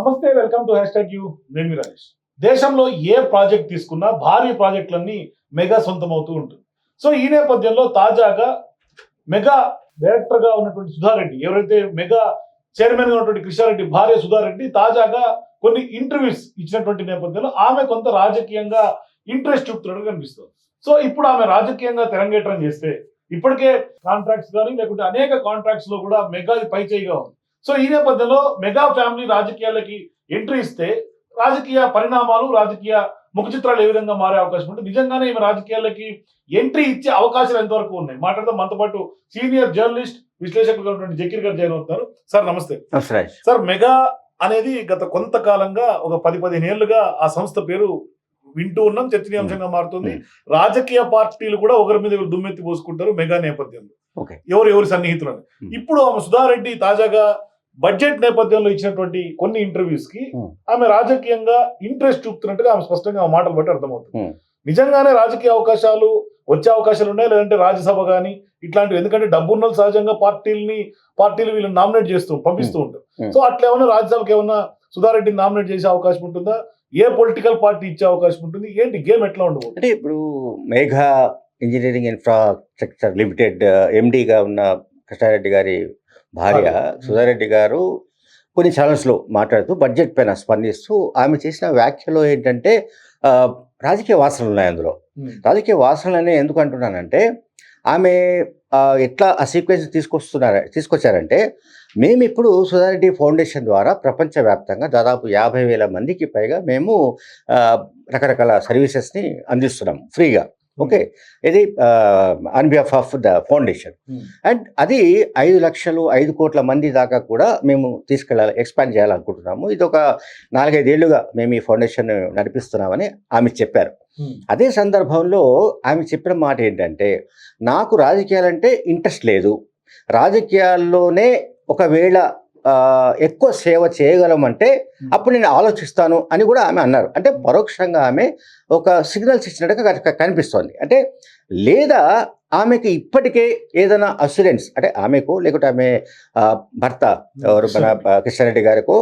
నమస్తే welcome to hash tag you. నేను రమేష్ రాజేష్. దేశంలో ఏ ప్రాజెక్ట్ తీసుకున్నా భారీ ప్రాజెక్టులన్నీ మెగా సొంతమవుతూ ఉంటుంది. సో ఈ నేపథ్యంలో తాజాగా మెగా డైరెక్టర్గా ఉన్నటువంటి సుధారెడ్డి ఎవరైతే మెగా చైర్మన్గా ఉన్నటువంటి కృష్ణారెడ్డి భార్య సుధారెడ్డి తాజాగా కొన్ని ఇంటర్వ్యూస్ ఇచ్చినటువంటి నేపథ్యంలో ఆమె కొంత రాజకీయంగా ఇంట్రెస్ట్ చూపుతున్నట్టు కనిపిస్తుంది. సో ఇప్పుడు ఆమె రాజకీయంగా తెరంగేట్రం చేస్తే ఇప్పటికే కాంట్రాక్ట్స్ కానీ లేకుంటే అనేక కాంట్రాక్ట్స్లో కూడా మెగాది పై చేయిగా ఉంది. సో ఈ నేపథ్యంలో మెగా ఫ్యామిలీ రాజకీయాలకి ఎంట్రీ ఇస్తే రాజకీయ పరిణామాలు రాజకీయ ముఖ చిత్రాలు ఏ విధంగా మారే అవకాశం ఉంటుంది? నిజంగానే ఈమె రాజకీయాలకి ఎంట్రీ ఇచ్చే అవకాశాలు ఎంతవరకు ఉన్నాయి? మాట్లాడదాం. మనతో పాటు సీనియర్ జర్నలిస్ట్ విశ్లేషకులు జకీర్ గారు జాయిన్ అవుతున్నారు. సార్ నమస్తే. సార్ మెగా అనేది గత కొంతకాలంగా ఒక పది పదిహేను ఏళ్ళుగా ఆ సంస్థ పేరు వింటూ ఉన్నాం చర్చనీయాంశంగా మారుతుంది. రాజకీయ పార్టీలు కూడా ఒకరి మీద దుమ్మెత్తి పోసుకుంటారు మెగా నేపథ్యంలో. ఎవరు ఎవరి సన్నిహితులని. Hmm. ఇప్పుడు ఆమె సుధారెడ్డి తాజాగా బడ్జెట్ నేపథ్యంలో ఇచ్చినటువంటి కొన్ని ఇంటర్వ్యూస్కి Hmm. ఆమె రాజకీయంగా ఇంట్రెస్ట్ చూపుతున్నట్టుగా ఆమె స్పష్టంగా ఆ మాటలు బట్టి అర్థమవుతుంది. Hmm. నిజంగానే రాజకీయ అవకాశాలు వచ్చే అవకాశాలు ఉన్నాయి లేదంటే రాజ్యసభ కానీ ఇట్లాంటివి. ఎందుకంటే డబ్బున్న సహజంగా పార్టీలని పార్టీలు వీళ్ళని నామినేట్ చేస్తూ పంపిస్తూ ఉంటారు. Hmm. సో అట్లా ఏమైనా రాజ్యసభకి ఏమన్నా సుధారెడ్డిని నామినేట్ చేసే అవకాశం ఉంటుందా? ఏ పొలిటికల్ పార్టీ ఇచ్చే అవకాశం ఉంటుంది? ఏంటి గేమ్ ఎట్లా ఉండబోతుంది? అంటే ఇప్పుడు మేఘా ఇంజనీరింగ్ ఇన్ఫ్రాస్ట్రక్చర్ లిమిటెడ్ ఎండిగా ఉన్న కృష్ణారెడ్డి గారి భార్య. సుధారెడ్డి గారు కొన్ని ఛానల్స్లో మాట్లాడుతూ బడ్జెట్ పైన స్పందిస్తూ ఆమె చేసిన వ్యాఖ్యలో ఏంటంటే రాజకీయ వాసనలు ఉన్నాయి అందులో. రాజకీయ వాసనలు అనే ఎందుకు అంటున్నానంటే ఆమె ఎట్లా ఆ సీక్వెన్స్ తీసుకొస్తున్నారు తీసుకొచ్చారంటే మేము ఇప్పుడు సుధారెడ్డి ఫౌండేషన్ ద్వారా ప్రపంచవ్యాప్తంగా దాదాపు యాభై వేల మందికి పైగా మేము రకరకాల సర్వీసెస్ని అందిస్తున్నాం ఫ్రీగా. ఓకే ఇది on behalf of the foundation Hmm. And అది ఐదు లక్షలు ఐదు కోట్ల మంది దాకా కూడా మేము తీసుకెళ్ళాలి ఎక్స్పాండ్ చేయాలనుకుంటున్నాము. ఇది ఒక నాలుగైదేళ్ళుగా మేము ఈ ఫౌండేషన్ నడిపిస్తున్నామని ఆమె చెప్పారు. Hmm. అదే సందర్భంలో ఆమె చెప్పిన మాట ఏంటంటే నాకు రాజకీయాలంటే ఇంట్రెస్ట్ లేదు. రాజకీయాల్లోనే ఒకవేళ ఎక్కువ సేవ చేయగలమంటే అప్పుడు నేను ఆలోచిస్తాను అని కూడా ఆమె అన్నారు. అంటే పరోక్షంగా ఆమె ఒక సిగ్నల్స్ ఇచ్చినట్టుగా కనిపి- కనిపిస్తోంది. అంటే లేదా ఆమెకి ఇప్పటికే ఏదైనా అసూరెన్స్ అంటే ఆమెకు లేకుంటే ఆమె భర్త ఎవరు మన ఆ, కృష్ణారెడ్డి గారికు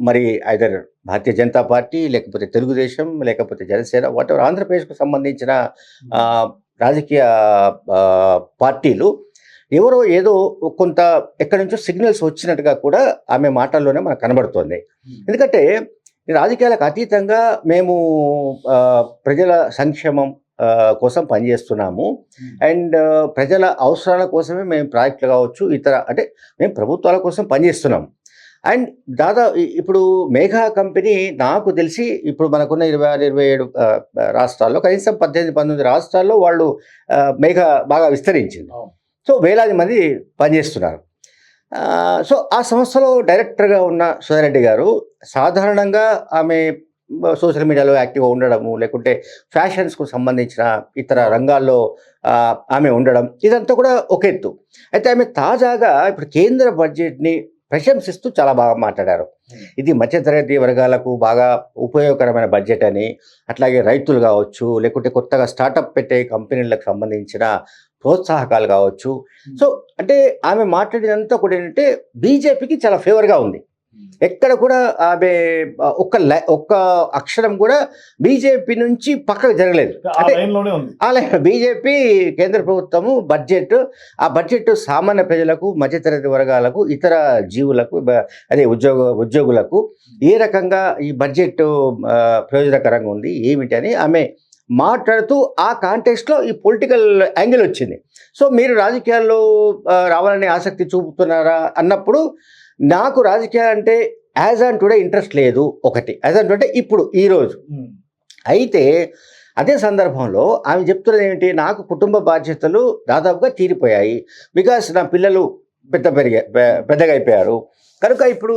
మరి ఐదర్ భారతీయ జనతా పార్టీ లేకపోతే తెలుగుదేశం లేకపోతే జనసేన వాట్ ఎవర్ ఆంధ్రప్రదేశ్కు సంబంధించిన రాజకీయ పార్టీలు ఎవరో ఏదో కొంత ఎక్కడి నుంచో సిగ్నల్స్ వచ్చినట్టుగా కూడా ఆమె మాటల్లోనే మనకు కనబడుతోంది. ఎందుకంటే ఈ రాజకీయాలకు అతీతంగా మేము ప్రజల సంక్షేమం కోసం పనిచేస్తున్నాము. అండ్ ప్రజల అవసరాల కోసమే మేము ప్రాజెక్టులు కావచ్చు ఇతర అంటే మేము ప్రభుత్వాల కోసం పనిచేస్తున్నాం. అండ్ దాదాపు ఇప్పుడు మేఘా కంపెనీ నాకు తెలిసి ఇప్పుడు మనకున్న ఇరవై ఆరు ఇరవై ఏడు రాష్ట్రాల్లో కనీసం పద్దెనిమిది పంతొమ్మిది రాష్ట్రాల్లో వాళ్ళు మేఘా బాగా విస్తరించింది. సో వేలాది మంది పనిచేస్తున్నారు. సో ఆ సంస్థలో డైరెక్టర్గా ఉన్న సుధారెడ్డి గారు సాధారణంగా ఆమె సోషల్ మీడియాలో యాక్టివ్గా ఉండడము లేకుంటే ఫ్యాషన్స్కు సంబంధించిన ఇతర రంగాల్లో ఆమె ఉండడం ఇదంతా కూడా ఒక ఎత్తు. అయితే ఆమె తాజాగా ఇప్పుడు కేంద్ర బడ్జెట్ని ప్రశంసిస్తూ చాలా బాగా మాట్లాడారు. ఇది మధ్యతరగతి వర్గాలకు బాగా ఉపయోగకరమైన బడ్జెట్ అని అట్లాగే రైతులు కావచ్చు లేకుంటే కొత్తగా స్టార్టప్ పెట్టే కంపెనీలకు సంబంధించిన ప్రోత్సాహకాలు కావచ్చు. సో అంటే ఆమె మాట్లాడినంతా కూడా ఏంటంటే బీజేపీకి చాలా ఫేవర్గా ఉంది. ఎక్కడ కూడా ఆమె ఒక్క లై- ఒక్క అక్షరం కూడా బీజేపీ నుంచి పక్కకు జరగలేదు. అంటే బీజేపీ కేంద్ర ప్రభుత్వము బడ్జెట్ ఆ బడ్జెట్ సామాన్య ప్రజలకు మధ్యతరగతి వర్గాలకు ఇతర జీవులకు అదే ఉద్యోగ ఉద్యోగులకు ఏ రకంగా ఈ బడ్జెట్ ప్రయోజనకరంగా ఉంది ఏమిటి అని ఆమె మాట్లాడుతూ ఆ కాంటెక్స్ట్లో ఈ పొలిటికల్ యాంగిల్ వచ్చింది. సో మీరు రాజకీయాల్లో రావాలనే ఆసక్తి చూపుతున్నారా అన్నప్పుడు నాకు రాజకీయాలు అంటే యాజ్ ఆన్ టుడే ఇంట్రెస్ట్ లేదు ఒకటి. యాజ్ ఆన్ టుడే ఇప్పుడు ఈరోజు ఉమ్. అయితే అదే సందర్భంలో ఆమె చెప్తున్నది ఏమిటి? నాకు కుటుంబ బాధ్యతలు దాదాపుగా తీరిపోయాయి. బికాస్ నా పిల్లలు పెద్ద పెరిగా పెద్దగా అయిపోయారు. కనుక ఇప్పుడు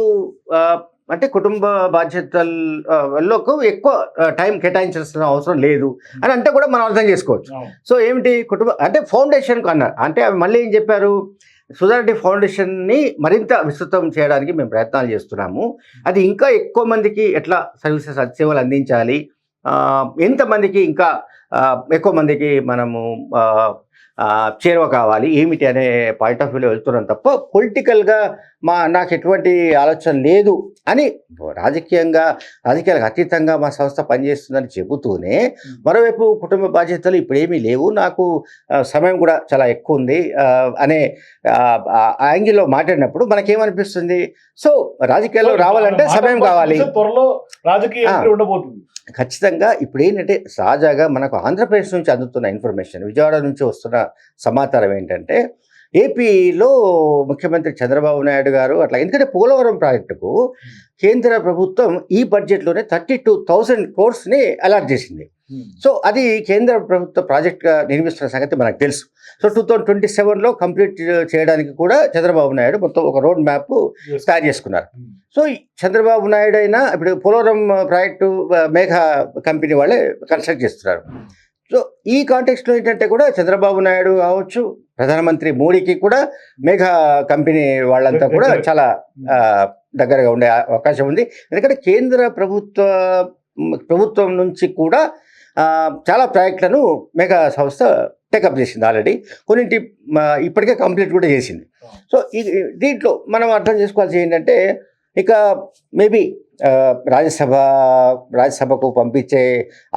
అంటే కుటుంబ బాధ్యతలకు ఎక్కువ టైం కేటాయించాల్సిన అవసరం లేదు అని అంటే కూడా మనం అర్థం చేసుకోవచ్చు. సో ఏమిటి? కుటుంబ అంటే ఫౌండేషన్కు అన్నారు అంటే ఆమె మళ్ళీ ఏం చెప్పారు? సుధారెడ్డి ఫౌండేషన్ని మరింత విస్తృతం చేయడానికి మేము ప్రయత్నాలు చేస్తున్నాము. అది ఇంకా ఎక్కువ మందికి ఎట్లా సర్వీసెస్ సేవలు అందించాలి? ఎంతమందికి ఇంకా ఎక్కువ మందికి మనము చేరువ కావాలి. ఏమిటి అనే పాయింట్ ఆఫ్ వ్యూలో వెళ్తున్నాం తప్ప పొలిటికల్గా మా నాకు ఎటువంటి ఆలోచన లేదు అని రాజకీయంగా రాజకీయాలకు అతీతంగా మా సంస్థ పనిచేస్తుందని చెబుతూనే మరోవైపు కుటుంబ బాధ్యతలు ఇప్పుడేమీ లేవు. నాకు సమయం కూడా చాలా ఎక్కువ ఉంది. అనే యాంగిల్లో మాట్లాడినప్పుడు మనకేమనిపిస్తుంది? సో రాజకీయాల్లో రావాలంటే సమయం కావాలి. త్వరలో రాజకీయ ఉండబోతుంది. ఖచ్చితంగా ఇప్పుడు ఏంటంటే తాజాగా మనకు ఆంధ్రప్రదేశ్ నుంచి అందుతున్న ఇన్ఫర్మేషన్ విజయవాడ నుంచి వస్తున్న సమాచారం ఏంటంటే ఏపీలో ముఖ్యమంత్రి చంద్రబాబు నాయుడు గారు అట్లా ఎందుకంటే పోలవరం ప్రాజెక్టుకు కేంద్ర ప్రభుత్వం ఈ బడ్జెట్లోనే థర్టీ టూ థౌసండ్ కోర్స్ని అలాట్ చేసింది. సో అది కేంద్ర ప్రభుత్వ ప్రాజెక్ట్గా నిర్మిస్తున్న సంగతి మనకు తెలుసు. సో టూ థౌజండ్ ట్వంటీ సెవెన్లో కంప్లీట్ చేయడానికి కూడా చంద్రబాబు నాయుడు మొత్తం ఒక రోడ్ మ్యాప్. తయారు చేసుకున్నారు. సో ఈ చంద్రబాబు నాయుడు అయినా ఇప్పుడు పోలవరం ప్రాజెక్టు మేఘ కంపెనీ వాళ్ళే కన్స్ట్రక్ట్ చేస్తున్నారు. సో ఈ కాంటెక్స్ట్లో ఏంటంటే కూడా చంద్రబాబు నాయుడు కావచ్చు ప్రధానమంత్రి మోడీకి కూడా మేఘ కంపెనీ వాళ్ళంతా కూడా చాలా దగ్గరగా ఉండే అవకాశం ఉంది. ఎందుకంటే కేంద్ర ప్రభుత్వ ప్రభుత్వం నుంచి కూడా చాలా ప్రాజెక్టులను మెగా సంస్థ టేకప్ చేసింది ఆల్రెడీ. కొన్నింటి ఇప్పటికే కంప్లీట్ కూడా చేసింది. సో దీంట్లో మనం అర్థం చేసుకోవాల్సి ఏంటంటే ఇక మేబీ రాజ్యసభ రాజ్యసభకు పంపించే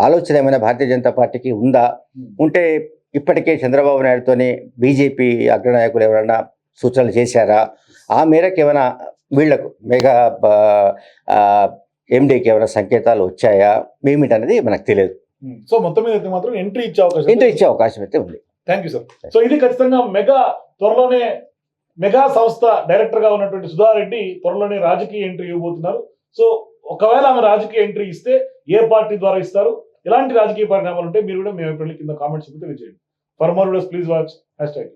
ఆలోచన ఏమైనా భారతీయ జనతా పార్టీకి ఉందా? ఉంటే ఇప్పటికే చంద్రబాబు నాయుడుతోని బీజేపీ అగ్రనాయకులు ఎవరైనా సూచనలు చేశారా? ఆ మేరకు ఏమైనా వీళ్ళకు మెగా ఎండీకి ఏమైనా సంకేతాలు వచ్చాయా? ఏమిటనేది మనకు తెలియదు. సో మొత్తం మీద అయితే మాత్రం ఎంట్రీ ఇచ్చే అవకాశం ఎంతో ఇచ్చే అవకాశం అయితే ఉంది. థ్యాంక్ యూ సార్ సో ఇది ఖచ్చితంగా మెగా త్వరలోనే మెగా సంస్థ డైరెక్టర్గా ఉన్నటువంటి సుధారెడ్డి త్వరలోనే రాజకీయ ఎంట్రీ ఇవ్వబోతున్నారు. సో ఒకవేళ ఆమె రాజకీయ ఎంట్రీ ఇస్తే ఏ పార్టీ ద్వారా ఇస్తారు? ఎలాంటి రాజకీయ పరిణామాలు ఉంటే మీరు కూడా మేము కింద కామెంట్స్ తెలియజేయండి. For more videos please watch hash tag